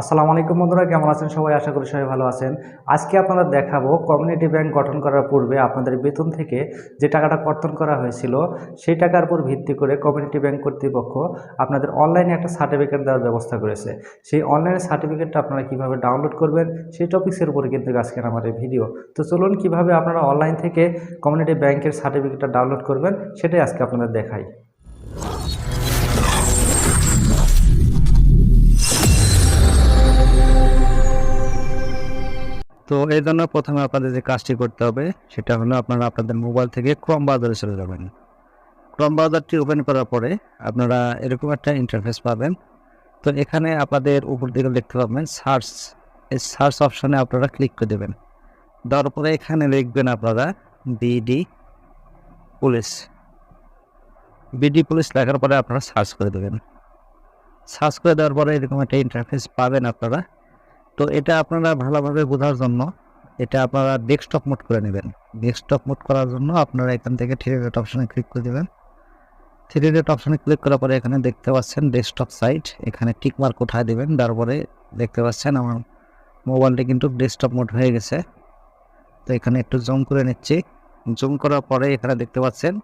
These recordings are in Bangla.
আসসালামু আলাইকুম বন্ধুরা, কেমন আছেন সবাই? আশা করি সবাই ভালো আছেন। আজকে আপনারা দেখাবো কমিউনিটি ব্যাংক গঠন করার পূর্বে আপনাদের বেতন থেকে যে টাকাটা কর্তন করা হয়েছিল, সেই টাকার উপর ভিত্তি করে কমিউনিটি ব্যাংক কর্তৃপক্ষ আপনাদের অনলাইনে একটা সার্টিফিকেট দেওয়ার ব্যবস্থা করেছে। সেই অনলাইনে সার্টিফিকেটটা আপনারা কীভাবে ডাউনলোড করবেন, সেই টপিক্সের উপরে কিন্তু আজকের আমাদের ভিডিও তো চলুন, কীভাবে আপনারা অনলাইন থেকে কমিউনিটি ব্যাংকের সার্টিফিকেটটা ডাউনলোড করবেন, সেটাই আজকে আপনাদের দেখাই। তো এই জন্য প্রথমে আপনাদের যে কাজটি করতে হবে, সেটা হলো আপনারা আপনাদের মোবাইল থেকে ক্রম বাজারে চলে যাবেন। ক্রম বাজারটি ওপেন করার পরে আপনারা এরকম একটা ইন্টারফেস পাবেন। তো এখানে আপনাদের উপর দিকে দেখতে পাবেন সার্চ এই সার্চ অপশানে আপনারা ক্লিক করে দেবেন। দেওয়ার পরে এখানে লিখবেন আপনারা বিডি পুলিশ বিডি পুলিশ লেখার পরে আপনারা সার্চ করে দেবেন। সার্চ করে দেওয়ার পরে এরকম একটা ইন্টারফেস পাবেন আপনারা। তো এটা আপনারা ভালোভাবে বোঝার জন্য এটা আপনারা ডেস্কটপ মোড করে নেবেন। ডেস্কটপ মোড করার জন্য আপনারা এখান থেকে থ্রি ডট অপশানে ক্লিক করে দেবেন। থ্রি ডট অপশানে ক্লিক করার পরে এখানে দেখতে পাচ্ছেন ডেস্কটপ সাইট এখানে টিক মার্ক উঠায় দেবেন, তারপরে দেখতে পাচ্ছেন আমার মোবাইলটি কিন্তু ডেস্কটপ মোড হয়ে গেছে। তো এখানে একটু জুম করে নিচ্ছি। জুম করার পরে এখানে দেখতে পাচ্ছেন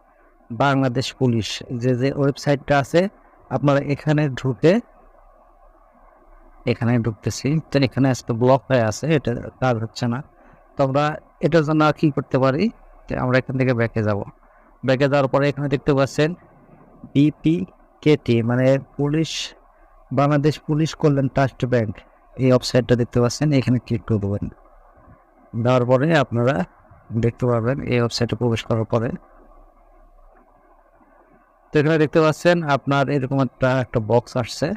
বাংলাদেশ পুলিশ, যে যে ওয়েবসাইটটা আছে, আপনারা এখানে ঢুকে এখানে ঢুকতেছি। তো এখানে আজকে ব্লক হয়ে আছে, এটা কাজ হচ্ছে না। তো আমরা এটার জন্য কি করতে পারি? আমরা এখান থেকে ব্যাকে যাব। ব্যাকে যাওয়ার পরে এখানে দেখতে পাচ্ছেন বিপি কেটি মানে police, Bangladesh police Kalyan trust bank. এই ওয়েবসাইটটা দেখতে পাচ্ছেন, এখানে ক্লিক করে দেবেন। দেওয়ার পরে আপনারা দেখতে পাবেন এই ওয়েবসাইটে প্রবেশ করার পরে। তো এখানে দেখতে পাচ্ছেন, আপনার এরকম একটা একটা বক্স আসছে।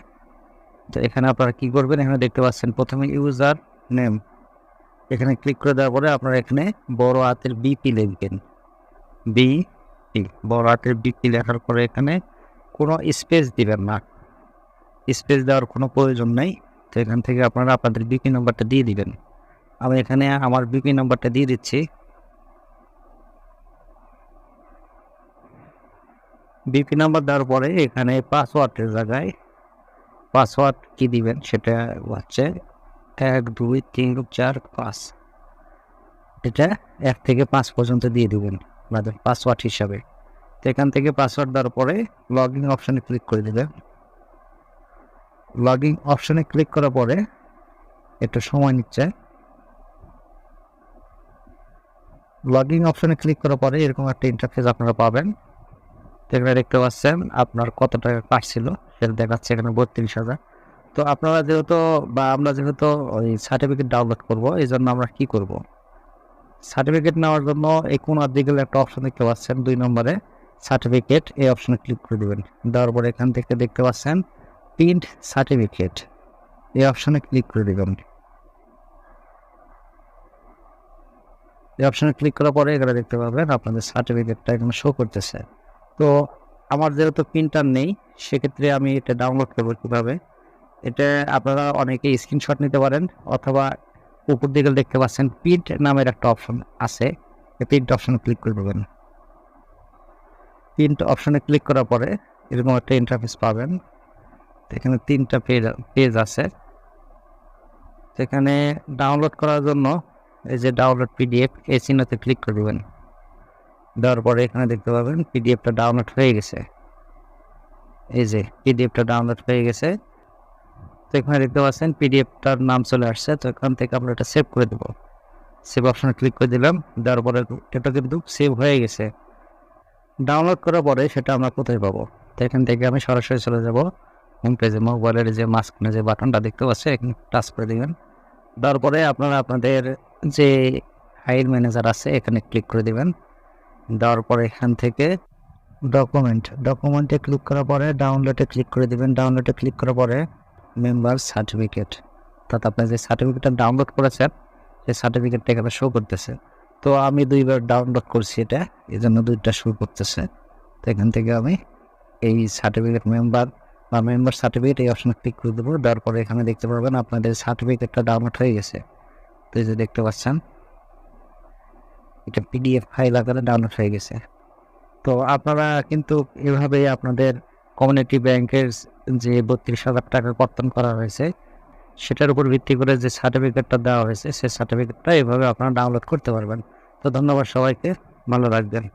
তো এখানে আপনারা কি করবেন? এখানে দেখতে পাচ্ছেন প্রথমে ইউজার নেম। এখানে ক্লিক করে দেওয়ার পরে আপনারা এখানে বড় হাতের বিপি লিখবেন। বি পি বড় হাতের বিপি লেখার পরে এখানে কোনো স্পেস দিবেন না। স্পেস দেওয়ার কোনো প্রয়োজন নেই। তো এখান থেকে আপনারা আপনাদের বিপি নাম্বারটা দিয়ে দিবেন। আমি এখানে আমার বিপি নাম্বারটা দিয়ে দিচ্ছি। বিপি নাম্বার দেওয়ার পরে এখানে পাসওয়ার্ডের জায়গায় পাসওয়ার্ড কি দিবেন সেটা হচ্ছে এক, দুই, তিন, চার, পাঁচ। এটা এক থেকে পাঁচ পর্যন্ত দিয়ে দেবেন আপনাদের পাসওয়ার্ড হিসাবে। তো এখান থেকে পাসওয়ার্ড দেওয়ার পরে লগ ইন অপশানে ক্লিক করে দেবেন। লগ ইন অপশানে ক্লিক করার পরে একটু সময় নিচ্ছে। লগ ইন অপশানে ক্লিক করার পরে এরকম একটা ইন্টারফেস আপনারা পাবেন। তো এখানে দেখতে পাচ্ছেন আপনার কত টাকা কাটছিল সেটা দেখাচ্ছে এখানে বত্রিশ হাজার। তো আপনারা যেহেতু বা আমরা যেহেতু ওই সার্টিফিকেট ডাউনলোড করব, এই জন্য আমরা কি করব? সার্টিফিকেট নেওয়ার জন্য এই কোন দিকে একটা অপশন দেখতে পাচ্ছেন, দুই নম্বরে সার্টিফিকেট এই অপশনে ক্লিক করে দেবেন। দেওয়ার পরে এখান থেকে দেখতে পাচ্ছেন প্রিন্ট সার্টিফিকেট এই অপশনে ক্লিক করে দেবেন। এই অপশনে ক্লিক করার পরে এখানে দেখতে পাবেন আপনাদের সার্টিফিকেটটা এখানে শো করতেছে। তো আমার যেহেতু প্রিন্টার নেই, সেক্ষেত্রে আমি এটা ডাউনলোড করব কীভাবে? এটা আপনারা অনেকে স্ক্রিনশট নিতে পারেন, অথবা উপর দিকে দেখতে পাচ্ছেন প্রিন্ট নামের একটা অপশন আছে। প্রিন্ট অপশনে ক্লিক করে দেবেন। প্রিন্ট অপশনে ক্লিক করার পরে এরকম একটা ইন্টারফেস পাবেন। এখানে তিনটা পেজ পেজ আছে। সেখানে ডাউনলোড করার জন্য এই যে ডাউনলোড পিডিএফ এই চিহ্নতে ক্লিক করে দেবেন। দেওয়ার পরে এখানে দেখতে পাবেন পিডিএফটা ডাউনলোড হয়ে গেছে। এই যে পিডিএফটা ডাউনলোড হয়ে গেছে। তো এখানে দেখতে পাচ্ছেন পিডিএফটার নাম চলে আসছে, তো এখান থেকে আমরা এটা সেভ করে দেবো। সেভ অপশনে ক্লিক করে দিলাম, দেওয়ার পরে এটা কিন্তু সেভ হয়ে গেছে। ডাউনলোড করার পরে সেটা আমরা কোথায় পাবো? তো এখান থেকে আমি সরাসরি চলে যাব। হোম পেজে মোবাইলের যে মাঝখানে যে বাটনটা দেখতে পাচ্ছে এখানে টাচ করে দিবেন। দেওয়ার পরে আপনারা আপনাদের যে ফাইল ম্যানেজার আছে, এখানে ক্লিক করে দিবেন। দেওয়ার পরে এখান থেকে ডকুমেন্ট ডকুমেন্টে ক্লিক করার পরে ডাউনলোডে ক্লিক করে দেবেন। ডাউনলোডে ক্লিক করার পরে মেম্বার সার্টিফিকেট অর্থাৎ আপনি যে সার্টিফিকেটটা ডাউনলোড করেছেন সেই সার্টিফিকেটটা এখানে শো করতেছে। তো আমি দুইবার ডাউনলোড করছি এটা এই জন্য দুইটা শো করতেছে। তো এখান থেকে আমি এই সার্টিফিকেট মেম্বার বা মেম্বার সার্টিফিকেট এই অপশনে ক্লিক করে দেবো। দেওয়ার পরে এখানে দেখতে পারবেন আপনাদের সার্টিফিকেটটা ডাউনলোড হয়ে গেছে। তো এই যে দেখতে পাচ্ছেন এটা পিডিএফ ফাইল আকারে ডাউনলোড হয়ে গেছে। তো আপনারা কিন্তু এভাবে আপনাদের কমিউনিটি ব্যাংকের যে বত্রিশ হাজার টাকা কর্তন করা হয়েছে, সেটার উপর ভিত্তি করে যে সার্টিফিকেটটা দেওয়া হয়েছে, সেই সার্টিফিকেটটা এভাবে আপনারা ডাউনলোড করতে পারবেন। তো ধন্যবাদ সবাইকে, ভালো রাখবেন